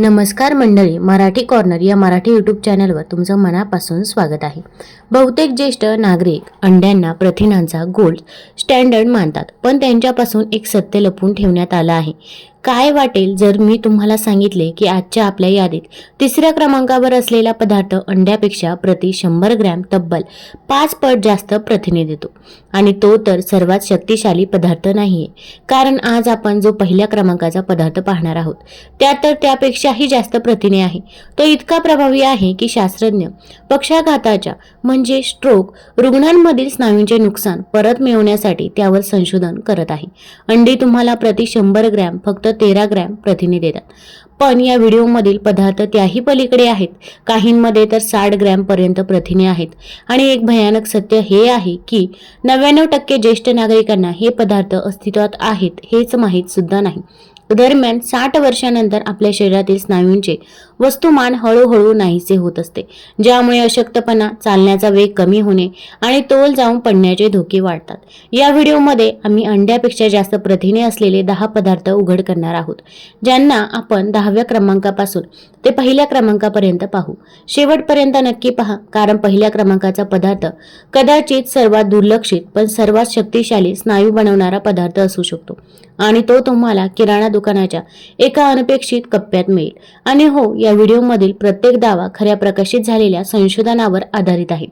नमस्कार मंडळी मराठी कॉर्नर या मराठी यूट्यूब चॅनलवर तुमचं मनापासून स्वागत आहे. बहुतेक ज्येष्ठ नागरिक अंड्यांना प्रथिनांचा गोल्ड स्टँडर्ड मानतात पण त्यांच्यापासून एक सत्य लपवून ठेवण्यात आलं आहे. काय वाटेल जर मी तुम्हाला सांगितले की आजच्या आपल्या यादीत तिसऱ्या क्रमांकावर असलेला पदार्थ अंड्यापेक्षा प्रति शंभर ग्रॅम तब्बल पाच पट जास्त प्रथिने देतो. आणि तो तर सर्वात शक्तिशाली पदार्थ नाहीये. कारण आज आपण जो पहिल्या क्रमांकाचा पदार्थ पाहणार आहोत त्यात तर त्यापेक्षाही जास्त प्रथिने आहे. तो इतका प्रभावी आहे की शास्त्रज्ञ पक्षाघाताच्या म्हणजे स्ट्रोक रुग्णांमधील स्नायूंचे नुकसान परत मिळवण्यासाठी त्यावर संशोधन करत आहे. अंडी तुम्हाला प्रति शंभर ग्रॅम फक्त तेरा ग्रॅम प्रथिने देतात. पण या व्हिडिओमधील पदार्थ त्याही पलीकडे आहेत. काहींमध्ये तर साठ ग्रॅम पर्यंत प्रथिने आहेत. आणि एक भयानक सत्य हे आहे की नव्याण्णव टक्के ज्येष्ठ नागरिकांना हे पदार्थ अस्तित्वात आहेत हेच माहीत सुद्धा नाही. दरम्यान साठ वर्षानंतर आपल्या शरीरातील स्नायूंचे वस्तुमान हळूहळू नाहीसे होत असते ज्यामुळे अशक्तपणा चालण्याचा वेग कमी होणे आणि तोल जाऊन पडण्याचे धोके वाढतात. या व्हिडिओमध्ये आम्ही अंड्यापेक्षा जास्त प्रथिने असलेले दहा पदार्थ उघड करणार आहोत ज्यांना आपण दहाव्या क्रमांकापासून ते पहिल्या क्रमांकापर्यंत पाहू. शेवटपर्यंत नक्की पहा कारण पहिल्या क्रमांकाचा पदार्थ कदाचित सर्वात दुर्लक्षित पण सर्वात शक्तिशाली स्नायू बनवणारा पदार्थ असू शकतो आणि तो तुम्हाला किराणा दुकानाच्या एका अनपेक्षित कप्प्यात मिळेल. आणि हो या व्हिडिओमधील प्रत्येक दावा खऱ्या प्रकाशित झालेल्या संशोधनावर आधारित आहे.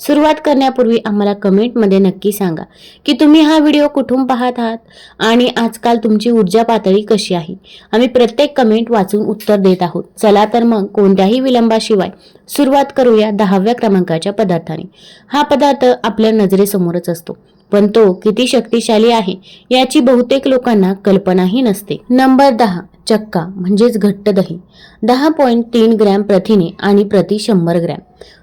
सुरुवात करण्यापूर्वी आम्हाला कमेंटमध्ये नक्की सांगा की तुम्ही हा व्हिडिओ कुठून पाहत आहात आणि आजकाल तुमची ऊर्जा पातळी कशी आहे? आम्ही प्रत्येक कमेंट वाचून उत्तर देत आहोत. चला तर मग कोणत्याही विलंबाशिवाय सुरुवात करूया दहाव्या क्रमांकाच्या पदार्थाने. हा पदार्थ आपल्या नजरेसमोरच असतो. पण तो किती शक्तिशाली आहे याची बहुतेक लोकांना कल्पनाही नसते. नंबर दहा चक्का म्हणजेच घट्ट दही. दहा पॉईंट तीन ग्रॅम प्रथिने आणि प्रति शंभर ग्रॅम.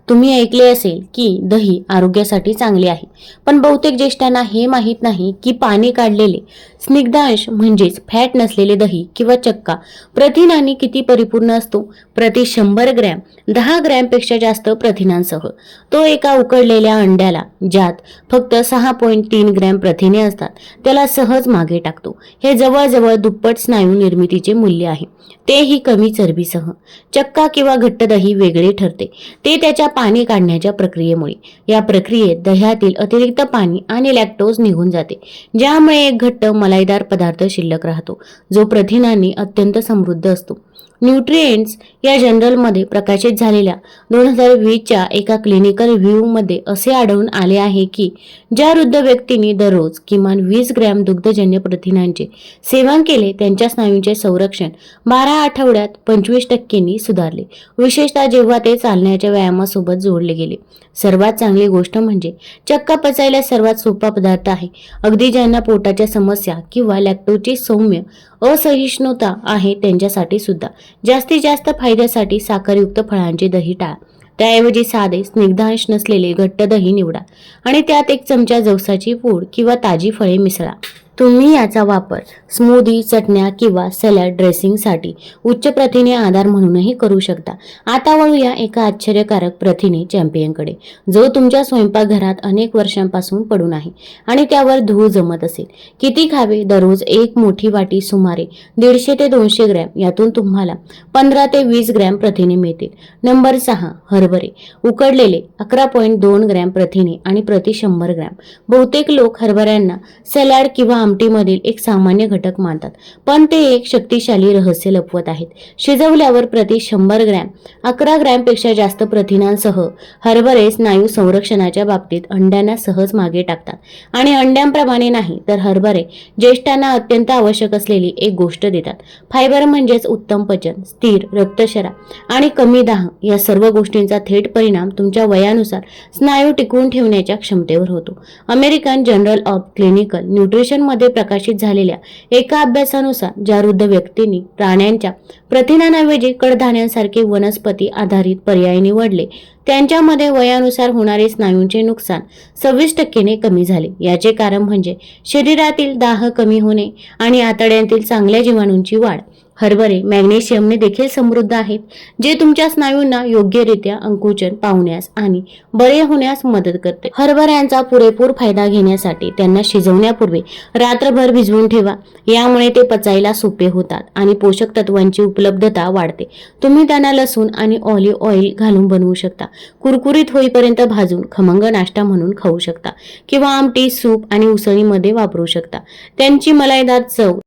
तुम्ही ऐकले असेल की दही आरोग्यासाठी चांगले आहे. पण बहुतेक ज्येष्ठांना हे माहीत नाही की पाणी काढलेले स्निग्धांश म्हणजेच फॅट नसलेले दही किंवा चक्का प्रथिनांनी किती परिपूर्ण असतो? प्रति शंभर ग्रॅम दहा ग्रॅमपेक्षा जास्त प्रथिनांसह. तो एका उकडलेल्या अंड्याला ज्यात फक्त सहा पॉईंट तीन ग्रॅम प्रथिने असतात त्याला सहज मागे टाकतो. हे जवळजवळ दुप्पट स्नायू निर्मितीचे मूल्य आहे. तेही कमी चरबीसह. चक्का किंवा घट्ट दही वेगळे ठरते. ते त्याच्या पाणी काढण्याच्या प्रक्रियेमुळे. या प्रक्रियेत दह्यातील अतिरिक्त पाणी आणि लॅक्टोज निघून जाते. ज्यामुळे एक घट्ट मलाईदार पदार्थ शिल्लक राहतो. जो प्रथिनांनी अत्यंत समृद्ध असतो. न्यूट्रिएंट्स या जर्नलमध्ये प्रकाशित झालेल्या दोन हजार वीसच्या एका क्लिनिकल रिव्ह्यूमध्ये असे आढळून आले आहे की ज्या वृद्ध व्यक्तींनी दररोज किमान वीस ग्रॅम दुग्धजन्य प्रथिनांचे सेवन केले त्यांच्या स्नायूंचे संरक्षण बारा आठवड्यात पंचवीस टक्क्यांनी सुधारले. विशेषतः जेव्हा ते चालण्याच्या व्यायामासोबत जोडले गेले. सर्वात चांगली गोष्ट म्हणजे चक्का पचायला सर्वात सोपा पदार्थ आहे. अगदी ज्यांना पोटाच्या समस्या किंवा लॅक्टोची सौम्य असहिष्णुता आहे त्यांच्यासाठी सुद्धा जास्तीत जास्त फायद्यासाठी साखरयुक्त फळांचे दही टाळा. त्याऐवजी साधे स्निग्धांश नसलेले घट्ट दही निवडा आणि त्यात एक चमचा जवसाची पूड किंवा ताजी फळे मिसळा. तुम्ही याचा वापर स्मूदी चटण्या किंवा सॅलड ड्रेसिंगसाठी उच्च प्रथिने आधार म्हणूनही करू शकता. आता वळूया एका आश्चर्यकारक प्रथिने चॅम्पियनकडे जो तुमच्या स्वयंपाकघरात अनेक वर्षांपासून पडून आहे आणि त्यावर धूळ जमत असेल. किती खावे? दररोज एक मोठी वाटी सुमारे दीडशे ते दोनशे ग्रॅम यातून तुम्हाला पंधरा ते वीस ग्रॅम प्रथिने मिळतील. नंबर सहा हरभरे. उकडलेले अकरा पॉईंट दोन ग्रॅम प्रथिने आणि प्रति शंभर ग्रॅम. बहुतेक लोक हरभऱ्यांना सॅलड किंवा आमटीमधील एक सामान्य घटक मानतात. पण ते एक शक्तिशाली रहस्य लपवत आहेत. शिजवल्यावर प्रति शंभर ग्रॅम अकरा ग्रॅमपेक्षा जास्त प्रथिनांसह हरभरे स्नायू संरक्षणाच्या बाबतीत अंड्यांना सहज मागे टाकतात. आणि अंड्यांप्रमाणे नाही तर हरभरे ज्येष्ठांना अत्यंत आवश्यक असलेली एक गोष्ट देतात. फायबर म्हणजेच उत्तम पचन स्थिर रक्तशरा आणि कमी दाह या सर्व गोष्टींचा थेट परिणाम तुमच्या वयानुसार स्नायू टिकवून ठेवण्याच्या क्षमतेवर होतो. American general of clinical nutrition मध्ये प्रकाशित झालेल्या एका अभ्यासानुसार ज्या वृद्ध व्यक्तींनी प्राण्यांच्या प्रथिनांऐवजी कडधान्यांसारखे वनस्पती आधारित पर्याय निवडले त्यांच्यामध्ये वयानुसार होणारे स्नायूंचे नुकसान सव्वीस टक्केने कमी झाले. याचे कारण म्हणजे शरीरातील दाह कमी होणे आणि आतड्यांतील चांगल्या जीवाणूंची वाढ. हरभरे मॅग्नेशियमने देखील समृद्ध आहेत जे तुमच्या स्नायूंना योग्यरित्या अंकुचन पावण्यास आणि बरे होण्यास मदत करते. हरभऱ्यांचा पुरेपूर फायदा घेण्यासाठी त्यांना शिजवण्यापूर्वी रात्रभर भिजवून ठेवा यामुळे ते पचायला सोपे होतात आणि पोषक तत्वांची उपलब्धता वाढते. तुम्ही त्यांना लसूण आणि ऑलिव्ह ऑइल घालून बनवू शकता. कुरकुरीत होईपर्यंत भाजून खमंग नाश्ता म्हणून खाऊ शकता किंवा आमटी सूप आणि उसळीमध्ये वापरू शकता. त्यांची मलाईदार चव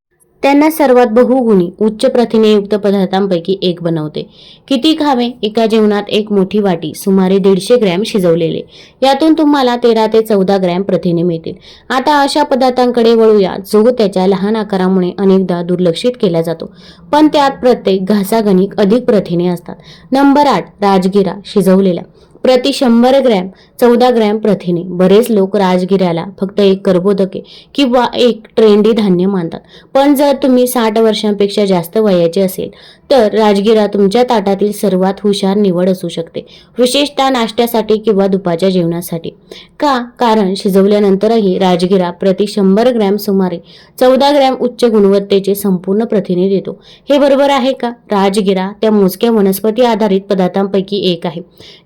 त्यांना सर्वात बहुगुणी उच्च प्रथिनेयुक्त पदार्थांपैकी एक बनवते. किती खावे? एका जेवणात एक मोठी वाटी सुमारे दीडशे ग्रॅम शिजवलेले. यातून तुम्हाला तेरा ते चौदा ग्रॅम प्रथिने मिळतील. आता अशा पदार्थांकडे वळूया जो त्याच्या लहान आकारामुळे अनेकदा दुर्लक्षित केला जातो. पण त्यात प्रत्येक घासागणिक अधिक प्रथिने असतात. नंबर आठ राजगिरा शिजवलेला प्रति शंभर ग्रॅम चौदा ग्रॅम प्रथिने. बरेच लोक राजगिऱ्याला फक्त एक कर्बोदके किंवा एक ट्रेंडी धान्य मानतात. पण जर तुम्ही साठ वर्षांपेक्षा जास्त वयाचे असेल तर राजगिरा तुमच्या ताटातील सर्वात हुशार निवड असू शकते. विशेषतः नाश्त्यासाठी किंवा दुपारच्या जेवणासाठी. का? कारण शिजवल्यानंतरही राजगिरा प्रति शंभर ग्रॅम सुमारे चौदा ग्रॅम उच्च गुणवत्तेचे संपूर्ण प्रथिने देतो. हे बरोबर आहे का? राजगिरा त्या मोजक्या वनस्पती आधारित पदार्थांपैकी एक आहे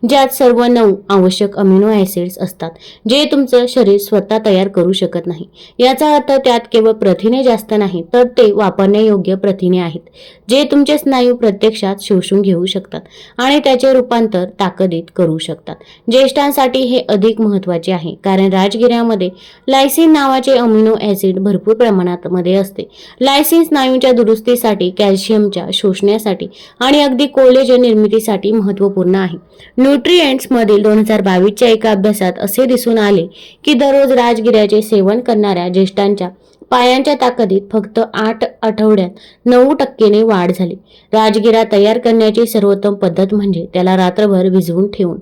ज्यात सर्व नऊ आवश्यक अमिनो ॲसिड्स असतात जे तुमचं शरीर स्वतः तयार करू शकत नाही. याचा अर्थ त्यात केवळ प्रथिने जास्त नाही तर ते वापरण्यायोग्य प्रथिने आहेत जे तुमचे स्नायू प्रत्यक्षात शोषून घेऊ शकतात आणि त्याचे रूपांतर ताकदीत करू शकतात. ज्येष्ठांसाठी हे अधिक महत्त्वाचे आहे कारण राजगिऱ्यामध्ये लायसिन नावाचे अमिनो ऍसिड भरपूर प्रमाणात मध्ये असते. लायसिन स्नायूंच्या दुरुस्तीसाठी कॅल्शियमच्या शोषण्यासाठी आणि अगदी कोलेजन निर्मितीसाठी महत्त्वपूर्ण आहे. न्यूट्रिएंट्स सायन्समधील दोन हजार बावीसच्या एका अभ्यासात असे दिसून आले की दररोज राजगिऱ्याचे सेवन करणाऱ्या ज्येष्ठांच्या पायांच्या ताकदीत फक्त आठ आठवड्यात नऊ टक्केने वाढ झाली. राजगिरा तयार करण्याची सर्वोत्तम पद्धत म्हणजे त्याला रात्रभर भिजवून ठेवून.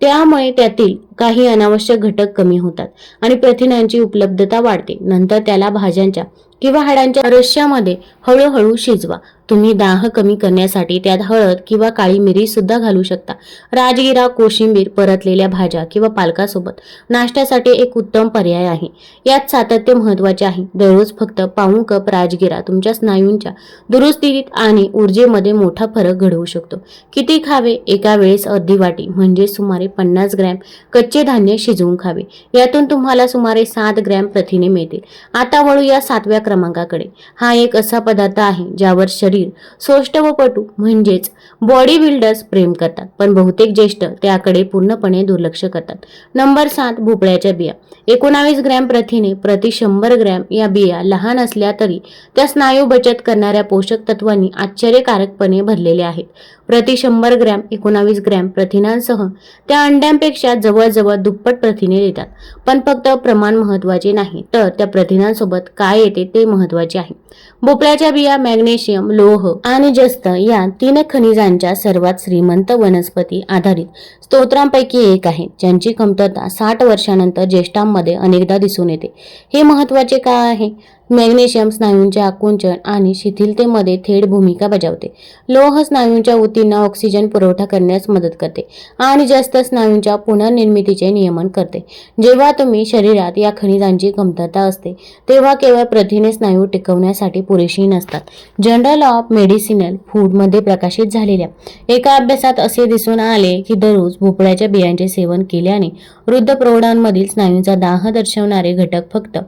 त्यामुळे त्यातील काही अनावश्यक घटक कमी होतात आणि प्रथिनांची उपलब्धता वाढते. नंतर त्याला भाज्यांच्या किंवा हाडांच्या रश्यामध्ये हळूहळू शिजवा. तुम्ही दाह कमी करण्यासाठी त्यात हळद किंवा काळी मिरी सुद्धा घालू शकता. राजगिरा कोशिंबीर परतलेल्या भाज्या किंवा पालकासोबत नाश्त्यासाठी एक उत्तम पर्याय आहे. यात सातत्य महत्त्वाचे आहे. दररोज फक्त पाऊण कप राजगिरा तुमच्या स्नायूंच्या दुरुस्तीत आणि ऊर्जेमध्ये मोठा फरक घडवू शकतो. किती खावे? एका वेळेस अर्धी वाटी म्हणजे सुमारे पन्नास ग्रॅम कच्चे धान्य शिजवून खावे. यातून तुम्हाला सुमारे सात ग्रॅम प्रथिने मिळतील. आता वळू या सातव्या क्रमांकाकडे. हा एक असा पदार्थ आहे ज्यावर शरीर सोष्ट व पटू म्हणजेच बॉडी बिल्डर्स प्रेम करतात. पण बहुतेक ज्येष्ठ त्याकडे पूर्णपणे दुर्लक्ष करतात. नंबर सात भोपळ्याच्या बिया. एकोणावीस ग्रॅम प्रथिने प्रति शंभर ग्रॅम या बिया लहान असल्या तरी त्या स्नायू बचत करणाऱ्या पोषक तत्वांनी आश्चर्यकारकपणे भरलेल्या आहेत. प्रति शंभर ग्रॅम एकोणावीस ग्रॅम प्रथिनांसह त्या अंड्यांपेक्षा जवळजवळ दुप्पट प्रथिने देतात. पण फक्त प्रमाण महत्त्वाचे नाही तर त्या प्रथिनांसोबत काय येते ते महत्त्वाचे आहे. भोपळ्याच्या बिया मॅग्नेशियम लोह आणि जस्त या तीन खनिजांच्या सर्वात श्रीमंत वनस्पती आधारित स्तोत्रांपैकी एक आहे. ज्यांची कमतरता साठ वर्षानंतर ज्येष्ठांमध्ये अनेकदा दिसून येते. हे महत्त्वाचे का आहे? मॅग्नेशियम स्नायूंचे आकुंचन आणि शिथिलतेमध्ये थेट भूमिका बजावते. लोह स्नायूंच्या ऊतींना ऑक्सिजन पुरवठा करण्यास मदत करते आणि जास्त स्नायूंच्या पुनर्निर्मितीचे नियमन करते. जेव्हा तुम्ही शरीरात या खनिजांची कमतरता असते तेव्हा केवळ प्रथिने स्नायू टिकवण्यासाठी पुरेशी नसतात. जनरल ऑफ मेडिसिनल फूडमध्ये प्रकाशित झालेल्या एका अभ्यासात असे दिसून आले की दररोज भोपळ्याच्या बियांचे सेवन केल्याने वृद्ध प्रौढांमधील स्नायूंचा दाह दर्शवणारे घटक फक्त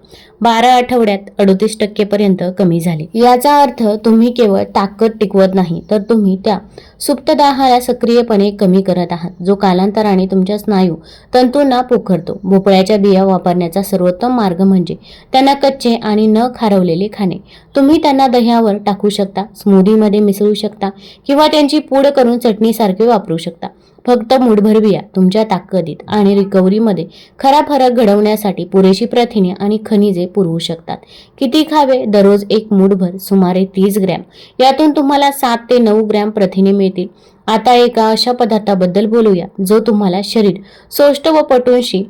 बारा आठवड्यात अडतीस टक्केपर्यंत कमी झाले. याचा अर्थ तुम्ही केवळ ताकद टिकवत नाही तर तुम्ही त्या सुप्तदाहाला सक्रियपणे कमी करत आहात जो कालांतराने तुमच्या स्नायू तंतूंना पोखरतो. भोपळ्याच्या बिया वापरण्याचा सर्वोत्तम मार्ग म्हणजे त्यांना कच्चे आणि न खारवलेले खाणे. तुम्ही त्यांना दह्यावर टाकू शकता स्मूदीमध्ये मिसळू शकता किंवा त्यांची पूड करून चटणीसारखे वापरू शकता. फक्त मूठभर बिया तुमच्या ताकदीत आणि रिकव्हरीमध्ये खरा फरक घडवण्यासाठी पुरेशी प्रथिने आणि खनिजे पुरवू शकतात. किती खावे? दररोज एक मूठभर सुमारे तीस ग्रॅम. यातून तुम्हाला सात ते नऊ ग्रॅम प्रथिने मिळतील. आता एका अशा पदार्थाबद्दल बोलूया जो तुम्हाला शरीर सोष्ट व पटूंशी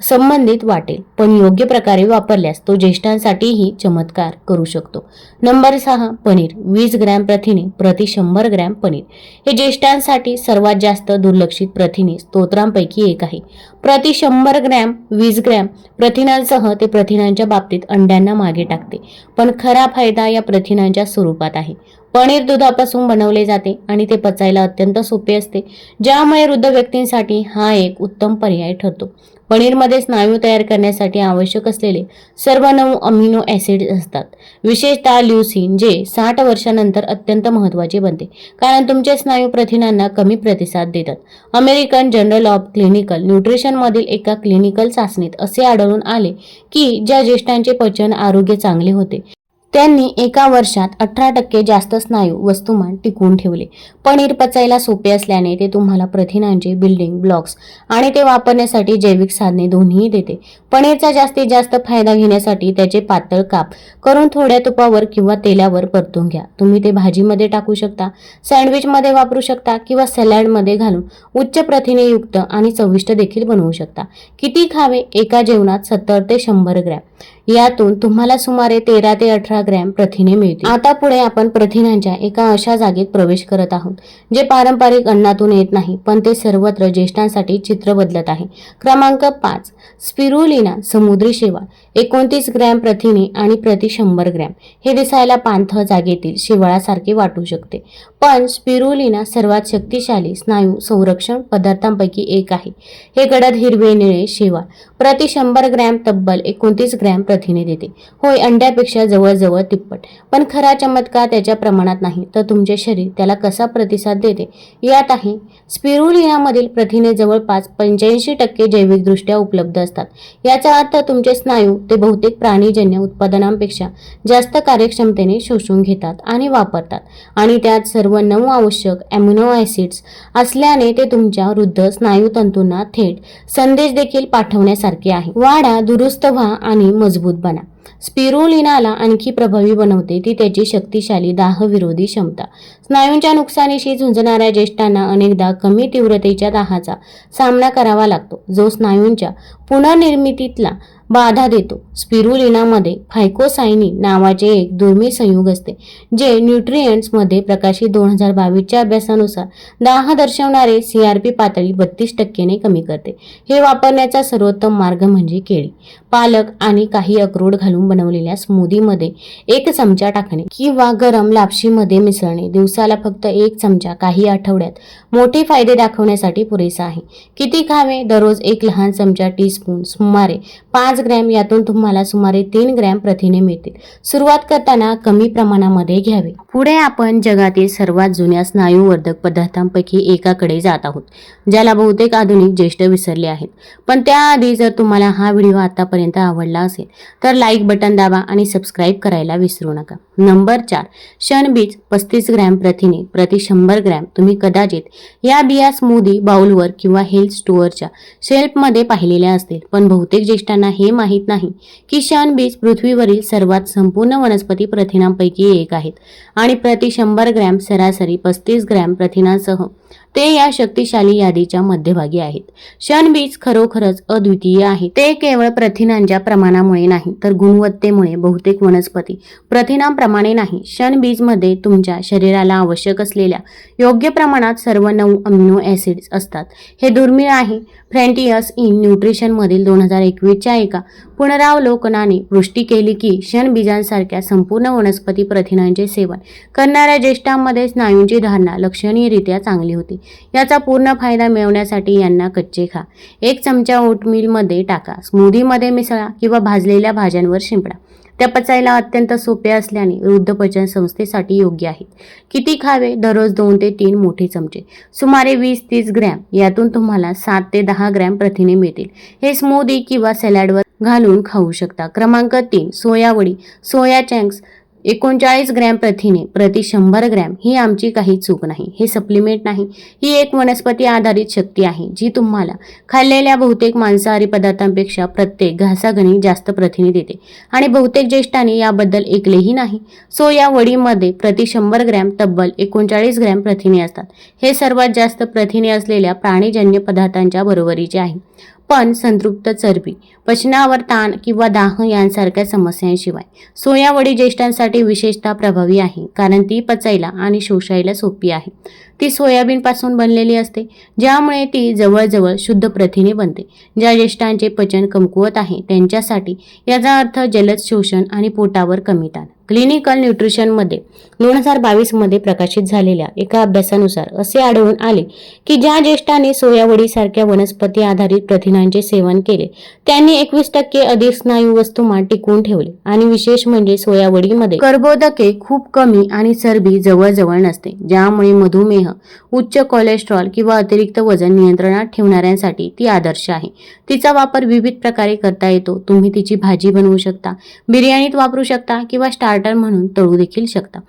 संबंधित वाटेल पण योग्य प्रकारे वापरल्यास तो ज्येष्ठांसाठीही चमत्कार करू शकतो. नंबर सहा पनीर. वीस ग्रॅम प्रथिने प्रति शंभर ग्रॅम पनीर. हे ज्येष्ठांसाठी सर्वात जास्त दुर्लक्षित प्रथिने स्तोत्रांपैकी एक आहे. प्रति शंभर ग्रॅम वीस ग्रॅम प्रथिनांसह ते प्रथिनांच्या बाबतीत अंड्यांना मागे टाकते पण खरा फायदा या प्रथिनांच्या स्वरूपात आहे. पनीर दुधापासून बनवले जाते आणि ते पचायला अत्यंत सोपे असते ज्यामुळे वृद्ध व्यक्तींसाठी हा एक उत्तम पर्याय ठरतो. पनीरमध्ये स्नायू तयार करण्यासाठी आवश्यक असलेले सर्व नऊ अमिनो ॲसिड असतात. विशेषतः ल्युसिन जे साठ वर्षानंतर अत्यंत महत्त्वाचे बनते कारण तुमचे स्नायू प्रथिनांना कमी प्रतिसाद देतात. अमेरिकन जनरल ऑफ क्लिनिकल न्यूट्रिशनमधील एका क्लिनिकल चाचणीत असे आढळून आले की ज्या ज्येष्ठांचे पचन आरोग्य चांगले होते त्यांनी एका वर्षात अठरा टक्के जास्त स्नायू वस्तुमान टिकवून ठेवले. पनीर पचायला सोपे असल्याने ते तुम्हाला प्रथिनांचे बिल्डिंग ब्लॉक्स आणि ते वापरण्यासाठी जैविक साधने दोन्ही देते. पनीरचा जास्तीत जास्त फायदा घेण्यासाठी त्याचे पातळ काप करून थोड्या तुपावर किंवा तेलावर परतून घ्या. तुम्ही ते भाजीमध्ये टाकू शकता सँडविचमध्ये वापरू शकता किंवा सॅलॅडमध्ये घालून उच्च प्रथिनेयुक्त आणि चविष्ट देखील बनवू शकता. किती खावे? एका जेवणात सत्तर ते शंभर ग्रॅम. यातून तुम्हाला सुमारे तेरा ते अठरा ग्रॅम प्रथिने मिळतील. आता पुढे आपण प्रथिनांच्या एका अशा जागेत प्रवेश करत आहोत जे पारंपरिक अन्नातून येत नाही पण ते सर्वत्र ज्येष्ठांसाठी चित्र बदलत आहे. क्रमांक पाच स्पिरुलिना समुद्री शेवाळ एकोणतीस ग्रॅम प्रथिने आणि प्रति शंभर ग्रॅम. हे दिसायला पाणथळ जागेतील शेवाळासारखे वाटू शकते. पण स्पिरुलिना सर्वात शक्तिशाली स्नायू संरक्षण पदार्थांपैकी एक आहे. हे गडद हिरवे निळे शेवाळ. प्रति शंभर ग्रॅम तब्बल एकोणतीस ग्रॅम प्रथिने देते. होय अंड्यापेक्षा जवळजवळ तिप्पट. पण खरा चमत्कार त्याच्या प्रमाणात नाही तर तुमचे शरीर त्याला कसा प्रतिसाद देते? यात आहे स्पिरुलिनामधील प्रथिने जवळपास पंच्याऐंशी टक्के जैविकदृष्ट्या उपलब्ध असतात. याचा अर्थ तुमचे स्नायू ते बहुतेक प्राणीजन्य उत्पादनांपेक्षा जास्त कार्यक्षमतेने शोषून घेतात आणि वापरतात. आणि त्यात सर्व नऊ आवश्यक अॅमिनो ॲसिड्स असल्याने ते तुमच्या वृद्ध स्नायूतंतूंना थेट संदेश देखील पाठवण्यासारखे आहे. वाढा दुरुस्त व्हा आणि मजबूत बना. स्पिरुलिनाला आणखी प्रभावी बनवते ती त्याची शक्तिशाली दाहविरोधी क्षमता. स्नायूंच्या नुकसानीशी झुंजणाऱ्या ज्येष्ठांना अनेकदा कमी तीव्रतेच्या दाहाचा सामना करावा लागतो. जो स्नायूंच्या पुनर्निर्मितीतला बाधा देतो. स्पिरुलिनामध्ये फायकोसायनिन नावाचे एक दुर्मिळ संयुग असते जे न्यूट्रिएंट्समध्ये प्रकाशित दोन हजार बावीसच्या अभ्यासानुसार दाह दर्शवणारे सी आर पी पातळी बत्तीस टक्क्याने कमी करते. हे वापरण्याचा सर्वोत्तम मार्ग म्हणजे केळी. पालक आणि काही अक्रोड घालून बनवलेल्या स्मूदीमध्ये एक चमचा टाकणे किंवा गरम लापशीमध्ये मिसळणे. दिवसाला फक्त एक चमचा काही आठवड्यात मोठे फायदे दाखवण्यासाठी पुरेसा आहे. किती खावे? दररोज एक लहान चमचा स्पून सुमारे पाच ग्रॅम यातून तुम्हाला सुमारे तीन ग्रॅम प्रथिने मिळतील. सुरुवात करताना कमी प्रमाणामध्ये घ्यावे. पुढे आपण जगातील सर्वात जुन्या स्नायूवर्धक पदार्थांपैकी एकाकडे जात आहोत ज्याला बहुतेक आधुनिक ज्येष्ठ विसरले आहेत. पण त्याआधी जर तुम्हाला हा व्हिडिओ आतापर्यंत आवडला असेल तर लाईक बटन दाबा आणि सबस्क्राईब करायला विसरू नका. नंबर चार शणबीज पस्तीस ग्रॅम प्रथिने प्रति शंभर ग्रॅम तुम्ही कदाचित या बिया स्मूदी बाउलवर किंवा हेल्थ स्टोअरच्या शेल्फमध्ये पाहिलेल्या असतील. पण बहुतेक ज्येष्ठांना हे माहीत नाही की शणबीज पृथ्वीवरील सर्वात संपूर्ण वनस्पती प्रथिनांपैकी एक आहेत आणि प्रति शंभर ग्रॅम सरासरी पस्तीस ग्रॅम प्रथिनांसह ते या शक्तिशाली यादीच्या मध्यभागी आहेत. शणबीज खरोखरच अद्वितीय आहे. ते केवळ प्रथिनांच्या प्रमाणामुळे नाही तर गुणवत्तेमुळे बहुतेक वनस्पती प्रथिनांप्रमाणे नाही. शणबीजमध्ये तुमच्या शरीराला आवश्यक असलेल्या योग्य प्रमाणात सर्व नऊ अमिनो ॲसिड्स असतात. हे दुर्मिळ आहे. फ्रँटियस इन न्यूट्रिशनमधील दोन हजार एकवीसच्या एका पुनरावलोकनाने पुष्टी केली की शणबीजांसारख्या संपूर्ण वनस्पती प्रथिनांचे सेवन करणाऱ्या ज्येष्ठांमध्ये स्नायूंची धारणा लक्षणीयरित्या चांगली होती. याचा पूर्ण फायदा मिळवण्यासाठी यांना कच्चे खा. एक चमचा ओटमीलमध्ये टाका. स्मूदीमध्ये मिसळा किंवा भाजलेल्या भाज्यांवर शिंपडा. त्या पचायला अत्यंत सोप्या असल्याने वृद्ध पचन संस्थेसाठी योग्य आहेत. किती खावे? दररोज दोन ते तीन मोठे चमचे. सुमारे वीस तीस ग्रॅम. यातून तुम्हाला सात ते दहा ग्रॅम प्रथिने मिळतील. हे स्मूदी किंवा सॅलॅडवर घालून खाऊ शकता. क्रमांक तीन सोयावडी. सोया चँक्स एकोणचाळीस ग्रॅम प्रथिने प्रति शंभर ग्रॅम ही आमची काही चूक नाही. हे सप्लिमेंट नाही. ही एक वनस्पती आधारित शक्ती आहे जी तुम्हाला खाल्लेल्या बहुतेक मांसाहारी पदार्थांपेक्षा प्रत्येक घासाघणी जास्त प्रथिने देते. आणि बहुतेक ज्येष्ठांनी याबद्दल ऐकलेही नाही. सो या वडीमध्ये प्रति शंभर ग्रॅम तब्बल एकोणचाळीस ग्रॅम प्रथिने असतात. हे सर्वात जास्त प्रथिने असलेल्या प्राणीजन्य पदार्थांच्या बरोबरीचे आहे. पण संतृप्त चरबी पचनावर ताण किंवा दाह यांसारख्या समस्यांशिवाय. सोयावडी ज्येष्ठांसाठी विशेषतः प्रभावी आहे कारण ती पचायला आणि शोषायला सोपी आहे. ती सोयाबीनपासून बनलेली असते ज्यामुळे ती जवळजवळ शुद्ध प्रथिने बनते. ज्या ज्येष्ठांचे पचन कमकुवत आहे त्यांच्यासाठी याचा अर्थ जलद शोषण आणि पोटावर कमी ताण. क्लिनिकल न्यूट्रिशनमध्ये दोन हजार बावीसमध्ये प्रकाशित झालेल्या एका अभ्यासानुसार असे आढळून आले की ज्या ज्येष्ठांनी सोयावडीसारख्या वनस्पती आधारित प्रथिनांचे सेवन केले त्यांनी एकवीस टक्के अधिक स्नायू वस्तुमान टिकवून ठेवले आणि विशेष म्हणजे सोयावडीमध्ये कर्बोदके खूप कमी आणि चरबी जवळजवळ नसते ज्यामुळे मधुमेह उच्च कोलेस्ट्रॉल किंवा अतिरिक्त वजन नियंत्रणात ठेवणाऱ्यांसाठी ती आदर्श आहे. तिचा वापर विविध प्रकारे करता येतो. तुम्ही तिची भाजी बनवू शकता बिर्याणीत वापरू शकता किंवा स्टार्टर म्हणून तळू देखील शकता.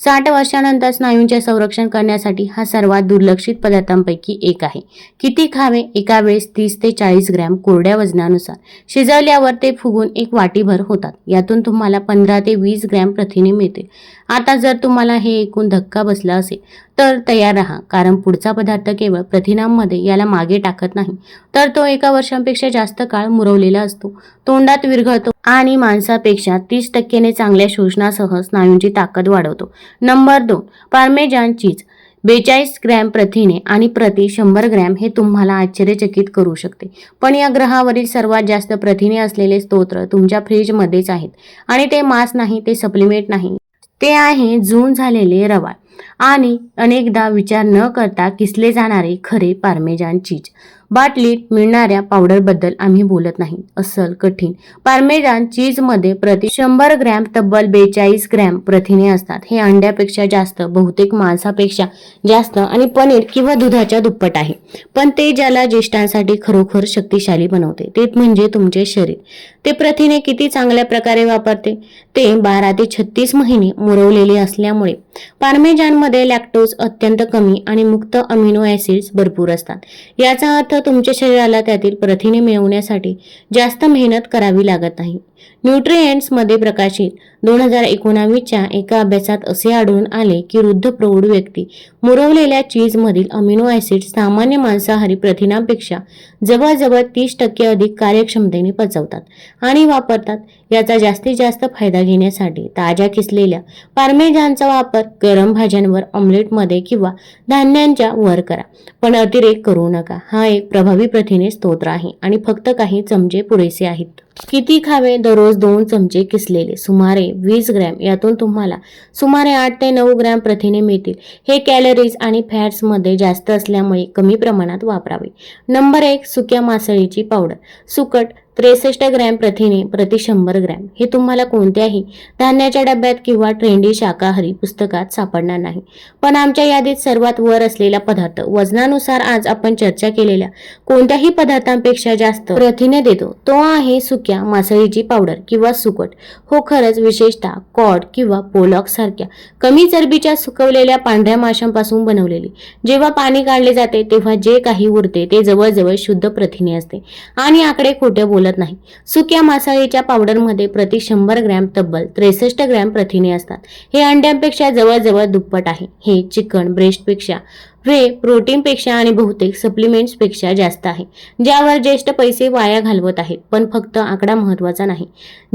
साठ वर्षानंतर स्नायूंचे संरक्षण करण्यासाठी हा सर्वात दुर्लक्षित पदार्थांपैकी एक आहे. किती खावे? एका वेळेस तीस ते चाळीस ग्रॅम कोरड्या वजनानुसार. शिजवल्यावर ते फुगून एक वाटीभर होतात. यातून तुम्हाला पंधरा ते वीस ग्रॅम प्रथिने मिळते आता जर तुम्हाला हे ऐकून धक्का बसला असेल तर तयार राहा. कारण पुढचा पदार्थ केवळ प्रथिनांमध्ये याला मागे टाकत नाही. तर तो एका वर्षांपेक्षा जास्त काळ मुरवलेला असतो. तोंडात विरघळतो. आणि माणसापेक्षा तीस टक्केने चांगल्या शोषणासह स्नायूंची ताकद वाढवतो. नंबर दोन पार्मेजान चीज बेचाळीस ग्रॅम प्रथिने आणि प्रति शंभर ग्रॅम हे तुम्हाला आश्चर्यचकित करू शकते. पण या ग्रहावरील सर्वात जास्त प्रथिने असलेले स्तोत्र तुमच्या फ्रीजमध्येच आहेत. आणि ते मांस नाही ते सप्लिमेंट नाही. ते आहे जून झालेले रवाळ आणि अनेकदा विचार न करता किसले जाणारे खरे पार्मेजान चीज बाटलीत मिळणाऱ्या पावडरबद्दल आम्ही बोलत नाही. अस्सल कठीण. पार्मेजान चीजमध्ये प्रति शंभर ग्रॅम तब्बल बेचाळीस ग्रॅम प्रथिने असतात. हे अंड्यापेक्षा जास्त बहुतेक मांसापेक्षा जास्त आणि पनीर किंवा दुधाच्या दुप्पट आहे. पण ते ज्याला ज्येष्ठांसाठी खरोखर शक्तिशाली बनवते ते म्हणजे तुमचे शरीर. ते प्रथिने किती चांगल्या प्रकारे वापरते? ते बारा ते छत्तीस महिने मुरवलेले असल्यामुळे. पार्मेजानमध्ये लॅक्टोज अत्यंत कमी आणि मुक्त अमिनो ऍसिड्स भरपूर असतात. याचा अर्थ तुमच्या शरीराला त्यातील प्रथिने मिळवण्यासाठी जास्त मेहनत करावी लागत नाही. न्यूट्रिएंट्समध्ये प्रकाशित. दोन हजार एकोणावीसच्या एका अभ्यासात असे आढळून आले की वृद्ध प्रौढ व्यक्ती मुरवलेल्या चीजमधील अमिनो ॲसिड सामान्य मांसाहारी प्रथिनांपेक्षा जवळजवळ तीस टक्के अधिक कार्यक्षमतेने पचवतात आणि वापरतात. याचा जास्तीत जास्त फायदा घेण्यासाठी ताज्या किसलेल्या पार्मेजानचा वापर गरम भाज्यांवर ऑमलेटमध्ये किंवा धान्यांच्या वर करा. पण अतिरेक करू नका. हा एक प्रभावी प्रथिने स्तोत्र आहे आणि फक्त काही चमचे पुरेसे आहेत. किती खावे? दररोज दोन चमचे किसलेले. सुमारे वीस ग्रॅम. यातून तुम्हाला सुमारे आठ ते नऊ ग्रॅम प्रथिने मिळतील. हे कॅलरीज आणि फॅट्समध्ये जास्त असल्यामुळे कमी प्रमाणात वापरावे. नंबर एक सुक्या मासळीची पावडर. सुकट त्रेसष्ट ग्रॅम प्रथिने प्रति शंभर ग्रॅम. हे तुम्हाला कोणत्याही धान्याच्या डब्यात किंवा ट्रेंडी शाकाहारी पुस्तकात सापडणार नाही. पण आमच्या यादीत सर्वात वर असलेला पदार्थ वजनानुसार आज आपण चर्चा केलेल्या कोणत्याही पदार्थांपेक्षा जास्त प्रथिने देतो. तो आहे सुक्या मासळीची पावडर किंवा सुकट. हो खरंच विशेषतः कॉड किंवा पोलॉक सारख्या कमी चरबीच्या सुकवलेल्या पांढऱ्या माशांपासून बनवलेली. जेव्हा पाणी काढले जाते तेव्हा जे काही उरते ते जवळजवळ शुद्ध प्रथिने असते. आणि आकडे खोटे बोलत नाही. सुक्या मासळीच्या पावडरमध्ये प्रति शंभर ग्रॅम तब्बल त्रेसष्ट ग्रॅम प्रथिने असतात. हे अंड्यांपेक्षा जवळजवळ दुप्पट आहे. हे चिकन ब्रेस्टपेक्षा हे प्रोटीनपेक्षा आणि बहुतेक सप्लिमेंट्सपेक्षा जास्त आहे. ज्यावर ज्येष्ठ पैसे वाया घालवत आहेत पण फक्त आकडा महत्त्वाचा नाही.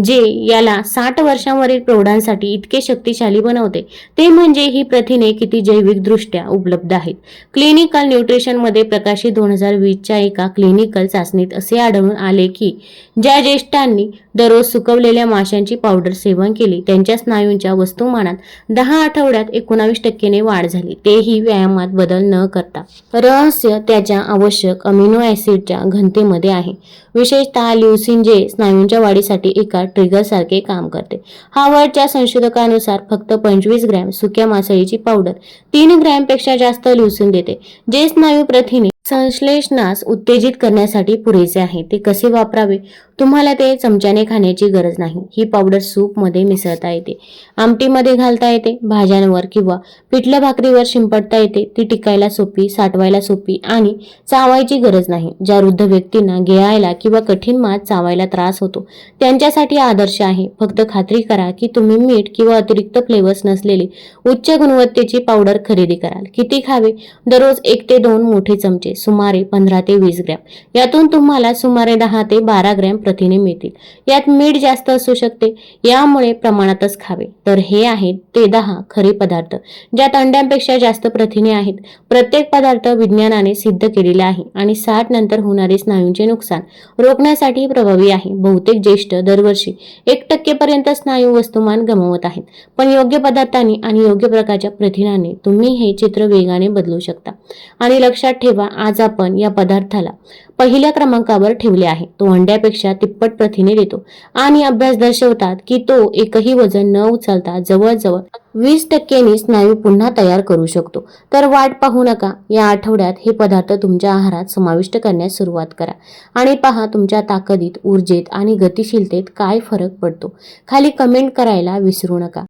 जे याला साठ वर्षांवरील प्रौढांसाठी इतके शक्तिशाली बनवते ते म्हणजे ही प्रथिने किती जैविकदृष्ट्या उपलब्ध आहेत. क्लिनिकल न्यूट्रिशनमध्ये प्रकाशित दोन हजार वीसच्या एका क्लिनिकल चाचणीत असे आढळून आले की ज्या ज्येष्ठांनी दररोज सुकवलेल्या माशांची पावडर सेवन केली त्यांच्या स्नायूंच्या वस्तुमानात दहा आठवड्यात एकोणावीस टक्केने वाढ झाली. तेही व्यायामात बदल न करता. रहस्य त्याच्या आवश्यक अमिनो ऍसिडच्या घनतेमध्ये आहे. विशेषतः ल्युसिन जे स्नायूंच्या वाढीसाठी एका ट्रिगर सारखे काम करते. हार्वर्डच्या संशोधकानुसार फक्त पंचवीस ग्रॅम सुक्या मासळीची पावडर तीन ग्रॅमपेक्षा जास्त ल्युसिन देते जे स्नायू प्रथिने संश्लेषणास उत्तेजित करण्यासाठी पुरेसे आहे ते कसे वापरावे? तुम्हाला ते चमच्याने खाण्याची गरज नाही. ही पावडर सूपमध्ये मिसळता येते आमटीमध्ये घालता येते भाज्यांवर किंवा पिठलं भाकरीवर शिंपडता येते ती टिकायला सोपी साठवायला सोपी आणि चावायची गरज नाही. ज्या वृद्ध व्यक्तींना गिळायला किंवा कठीण मात चावायला त्रास होतो. त्यांच्यासाठी आदर्श आहे. फक्त खात्री करा की तुम्ही मीठ किंवा अतिरिक्त फ्लेवर्स नसलेली उच्च गुणवत्तेची पावडर खरेदी कराल. किती खावे? दररोज एक ते दोन मोठे चमचे सुमारे पंधरा ते वीस ग्रॅम. यातून तुम्हाला सुमारे दहा ते बारा ग्रॅम प्रथिने मिळतील. यात मीठ जास्त असू शकते. यामुळे प्रमाणातच खावे. तर हे आहेत ते दहा खरे पदार्थ ज्यात अंड्यांपेक्षा जास्त प्रथिने आहेत. प्रत्येक पदार्थ विज्ञानाने सिद्ध केलेले आहे आणि साठ नंतर होणारे स्नायूंचे नुकसान. रोखण्यासाठी प्रभावी आहे. बहुतेक ज्येष्ठ दरवर्षी एक टक्केपर्यंत स्नायू वस्तुमान गमावत आहेत. पण योग्य पदार्थांनी आणि योग्य प्रकारच्या प्रथिनाने तुम्ही हे चित्र वेगाने बदलू शकता. आणि लक्षात ठेवा आज आपण या पदार्थाला पहिल्या क्रमांकावर ठेवले आहे. तो अंड्यापेक्षा तिप्पट प्रथिने देतो आणि अभ्यास दर्शवतात की तो एकही वजन न उचलता जवळजवळ वीस टक्क्यांनी स्नायू पुन्हा तयार करू शकतो. तर वाट पाहू नका. या आठवड्यात हे पदार्थ तुमच्या आहारात समाविष्ट करण्यास सुरुवात करा आणि पहा तुमच्या ताकदीत ऊर्जेत आणि गतिशीलतेत काय फरक पडतो. खाली कमेंट करायला विसरू नका.